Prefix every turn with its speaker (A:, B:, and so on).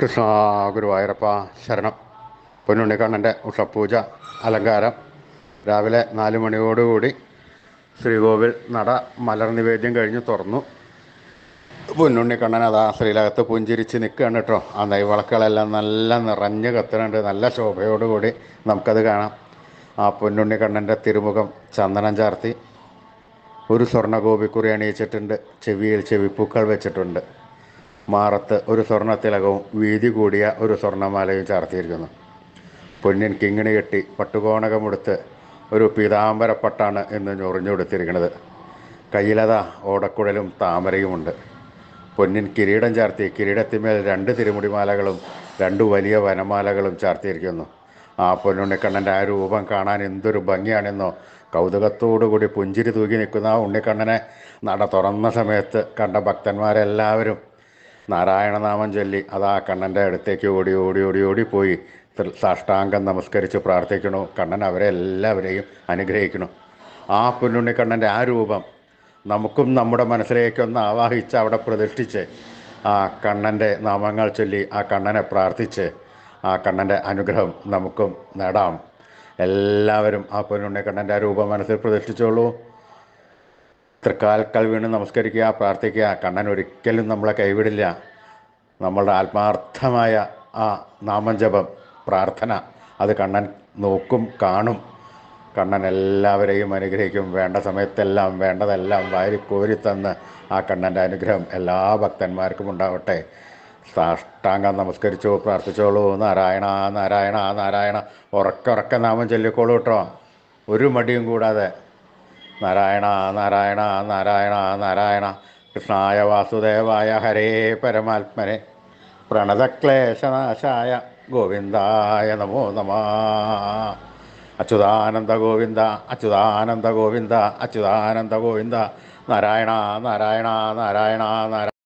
A: കൃഷ്ണ ഗുരുവായൂരപ്പ ശരണം. പൊന്നുണ്ണിക്കണ്ണന്റെ ഉഷപ്പൂജ അലങ്കാരം. രാവിലെ നാല് മണിയോടുകൂടി ശ്രീകോവിൽ നട മലർ നിവേദ്യം കഴിഞ്ഞ് തുറന്നു. പൊന്നുണ്ണിക്കണ്ണൻ അതാ ശ്രീലകത്ത് പുഞ്ചിരിച്ച് നിൽക്കുകയാണ് കേട്ടോ. ആ നെയ്വളക്കുകളെല്ലാം നല്ല നിറഞ്ഞ് കത്തുന്നുണ്ട്. നല്ല ശോഭയോടുകൂടി നമുക്കത് കാണാം. ആ പൊന്നുണ്ണിക്കണ്ണന്റെ തിരുമുഖം ചന്ദനം ചാർത്തി. ഒരു സ്വർണ ഗോപിക്കുറി അണിയിച്ചിട്ടുണ്ട്. ചെവിയിൽ ചെവിപ്പൂക്കൾ വെച്ചിട്ടുണ്ട്. മാറത്ത് ഒരു സ്വർണത്തിലകവും വീതി കൂടിയ ഒരു സ്വർണമാലയും ചാർത്തിയിരിക്കുന്നു. പൊന്നിൻ കിങ്ങിണി കെട്ടി പട്ടുകോണകമെടുത്ത് ഒരു പീതാംബരപ്പട്ടാണ് എന്ന് ഞൊറിഞ്ഞു കൊടുത്തിരിക്കുന്നത് കയ്യിലതാ ഓടക്കുഴലും താമരയുമുണ്ട്. പൊന്നിൻ കിരീടം ചാർത്തി കിരീടത്തിന്മേൽ രണ്ട് തിരുമുടിമാലകളും രണ്ട് വലിയ വനമാലകളും ചാർത്തിയിരിക്കുന്നു. ആ പൊന്നുണ്ണിക്കണ്ണന്റെ ആ രൂപം കാണാൻ എന്തൊരു ഭംഗിയാണെന്നോ കൗതുകത്തോടുകൂടി പുഞ്ചിരി തൂക്കി നിൽക്കുന്ന ആ ഉണ്ണിക്കണ്ണനെ നട തുറന്ന സമയത്ത് കണ്ട ഭക്തന്മാരെല്ലാവരും നാരായണനാമം ചൊല്ലി ആ കണ്ണന്റെ അടുത്തേക്ക് ഓടി ഓടി ഓടി പോയി. സാഷ്ടാംഗം നമസ്കരിച്ച് പ്രാർത്ഥിക്കണു കണ്ണൻ അവരെ എല്ലാവരെയും അനുഗ്രഹിക്കണം ആ പൊന്നുണ്ണി കണ്ണന്റെ ആ രൂപം നമുക്കും നമ്മുടെ മനസ്സിലേക്കൊന്ന് ആവാഹിച്ച് അവിടെ പ്രതിഷ്ഠിച്ച് ആ കണ്ണന്റെ നാമങ്ങൾ ചൊല്ലി ആ കണ്ണനെ പ്രാർത്ഥിച്ച് ആ കണ്ണന്റെ അനുഗ്രഹം നമുക്കും നേടാം. എല്ലാവരും ആ പൊന്നുണ്ണിക്കണ്ണന്റെ ആ രൂപം മനസ്സിൽ പ്രതിഷ്ഠിച്ചോളൂ. തൃക്കാൽക്കൽ വീണ് നമസ്കരിക്കുക പ്രാർത്ഥിക്കുക. കണ്ണൻ ഒരിക്കലും നമ്മളെ കൈവിടില്ല. നമ്മളുടെ ആത്മാർത്ഥമായ ആ നാമജപം പ്രാർത്ഥന അത് കണ്ണൻ നോക്കും കാണും. കണ്ണൻ എല്ലാവരെയും അനുഗ്രഹിക്കും. വേണ്ട സമയത്തെല്ലാം വേണ്ടതെല്ലാം വാരി കോരി തന്ന് ആ കണ്ണന്റെ അനുഗ്രഹം എല്ലാ ഭക്തന്മാർക്കും ഉണ്ടാവട്ടെ. സാഷ്ടാംഗം നമസ്കരിച്ചു പ്രാർത്ഥിച്ചോളൂ. നാരായണ നാരായണ നാരായണ. ഉറക്ക ഉറക്ക നാമം ചൊല്ലിക്കോളൂ കേട്ടോ. ഒരു മടിയും കൂടാതെ നാരായണ നാരായണ നാരായണ നാരായണ. കൃഷ്ണായ വാസുദേവായ ഹരേ പരമാത്മനെ. പ്രണതക്ലേശനാശായ ഗോവിന്ദായ നമോ നമ. അച്യുതാനന്ദ ഗോവിന്ദ അച്യുതാനന്ദ ഗോവിന്ദ അച്യുതാനന്ദ ഗോവിന്ദ. നാരായണ നാരായണ നാരായണ നാരായണ.